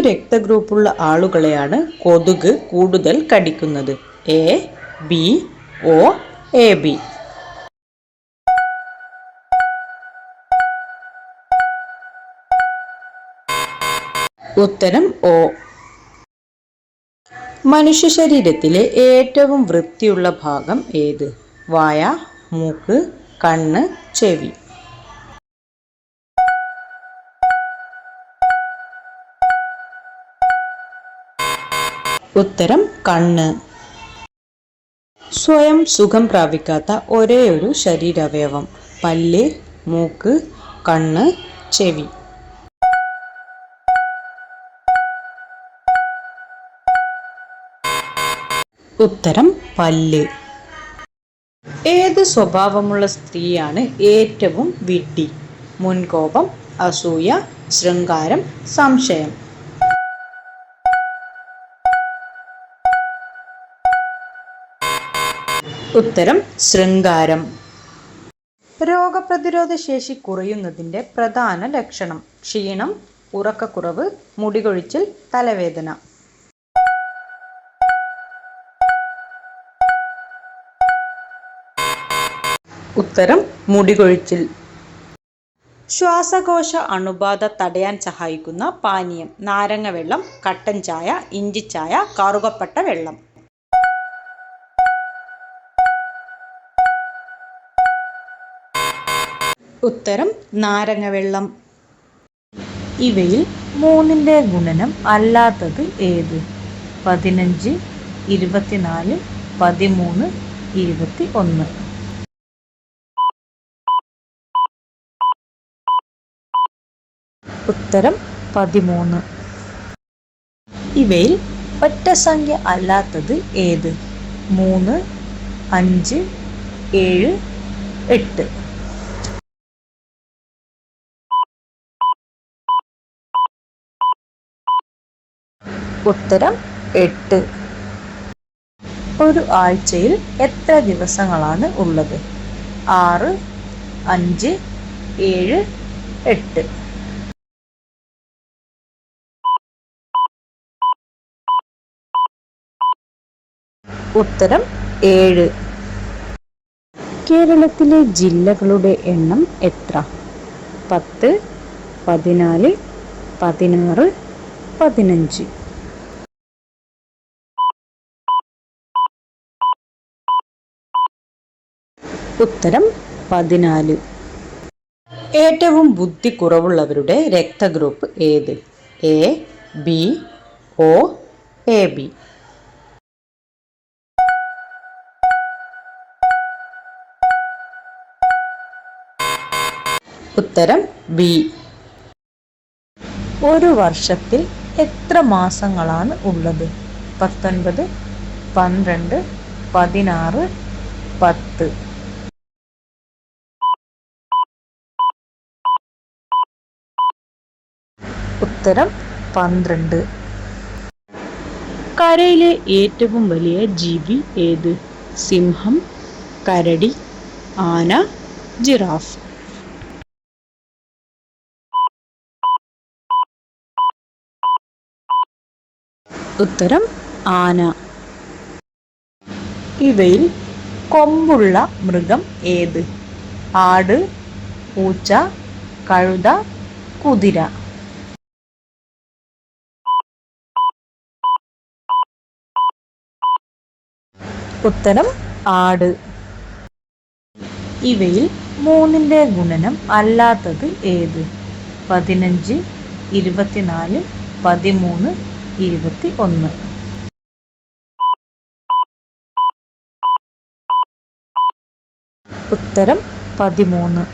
രക്തഗ്രൂപ്പുള്ള ആളുകളെയാണ് കൊതുക് കൂടുതൽ കടിക്കുന്നത്? A B O A B. ഉത്തരം ഒ. മനുഷ്യ ശരീരത്തിലെ ഏറ്റവും വൃത്തിയുള്ള ഭാഗം ഏത്? വായ മൂക്ക് കണ്ണ് ചെവി. ഉത്തരം കണ്ണ്. സ്വയം സുഖം പ്രാപിക്കാത്ത ഒരേ ഒരു ശരീരാവയവം. പല്ല് മൂക്ക് കണ്ണ് ചെവി. ഉത്തരം പല്ല്. ഏത് സ്വഭാവമുള്ള സ്ത്രീയാണ് ഏറ്റവും വിഡ്ഢി മുൻകോപം അസൂയ ശൃംഗാരം സംശയം. ഉത്തരം ശൃംഗാരം. രോഗപ്രതിരോധ ശേഷി കുറയുന്നതിന്റെ പ്രധാന ലക്ഷണം. ക്ഷീണം ഉറക്കക്കുറവ് മുടികൊഴിച്ചിൽ തലവേദന. ഉത്തരം മുടികൊഴിച്ചിൽ. ശ്വാസകോശ അണുബാധ തടയാൻ സഹായിക്കുന്ന പാനീയം. നാരങ്ങ വെള്ളം കട്ടൻ ചായ ഇഞ്ചിച്ചായ കറുകപ്പട്ട വെള്ളം. ഉത്തരം നാരങ്ങ വെള്ളം ഇവയിൽ മൂന്നിന്റെ ഗുണനം അല്ലാത്തത് ഏത്? പതിനഞ്ച് ഇരുപത്തിനാല് പതിമൂന്ന് ഇരുപത്തി ഒന്ന് ഉത്തരം പതിമൂന്ന്. ഇവയിൽ ഒറ്റ സംഖ്യ അല്ലാത്തത് ഏത്? മൂന്ന് അഞ്ച് ഏഴ് എട്ട്. ഉത്തരം എട്ട്. ഒരു ആഴ്ചയിൽ എത്ര ദിവസങ്ങളാണ് ഉള്ളത്? ആറ് അഞ്ച് ഏഴ് എട്ട്. ഉത്തരം ഏഴ്. കേരളത്തിലെ ജില്ലകളുടെ എണ്ണം എത്ര? പത്ത് പതിനാല് പതിനാറ് പതിനഞ്ച്. ഉത്തരം പതിനാല്. ഏറ്റവും ബുദ്ധി കുറവുള്ളവരുടെ രക്തഗ്രൂപ്പ് ഏത്? A B O A B. ഉത്തരം ബി. ഒരു വർഷത്തിൽ എത്ര മാസങ്ങളാണ് ഉള്ളത്? പത്തൊൻപത് പന്ത്രണ്ട് പതിനാറ് പത്ത്. ഉത്തരം പന്ത്രണ്ട്. കരയിലെ ഏറ്റവും വലിയ ജീവി ഏത്? സിംഹം കരടി ആന ജിറാഫ്. ഉത്തരം ആന. ഇവയിൽ കൊമ്പുള്ള മൃഗം ഏത്? ആട് പൂച്ച കഴുത കുതിര. ഉത്തരം ആട്. ഇവയിൽ മൂന്നിന്റെ ഗുണനം അല്ലാത്തത് ഏത്? പതിനഞ്ച് ഇരുപത്തിനാല് പതിമൂന്ന് ഇരുപത്തി ഒന്ന് ഉത്തരം പതിമൂന്ന്.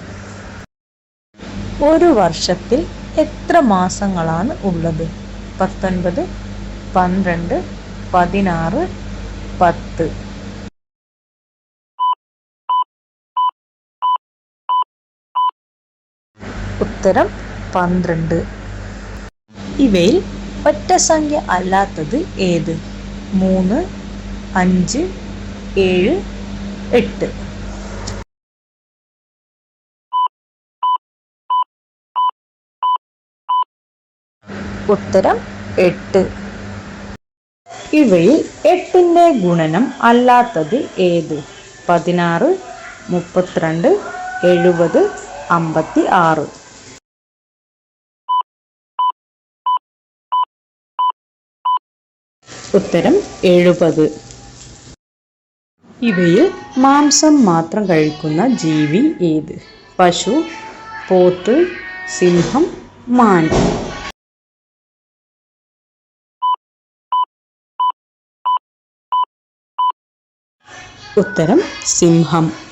ഒരു വർഷത്തിൽ എത്ര മാസങ്ങളാണ് ഉള്ളത്? പത്തൊൻപത് പന്ത്രണ്ട് പതിനാറ് പത്ത്. ഉത്തരം പന്ത്രണ്ട്. ഇവയിൽ ഒറ്റ സംഖ്യ അല്ലാത്തത് ഏത്? മൂന്ന് അഞ്ച് ഏഴ് എട്ട്. ഉത്തരം എട്ട്. ഇവയിൽ എട്ടിന്റെ ഗുണനം അല്ലാത്തത് ഏത്? പതിനാറ് മുപ്പത്തിരണ്ട് എഴുപത് അമ്പത്തി ആറ് ഉത്തരം എഴുപത്. ഇവയിൽ മാംസം മാത്രം കഴിക്കുന്ന ജീവി ഏത്? പശു പോത്ത് സിംഹം മാൻ. ഉത്തരം സിംഹം.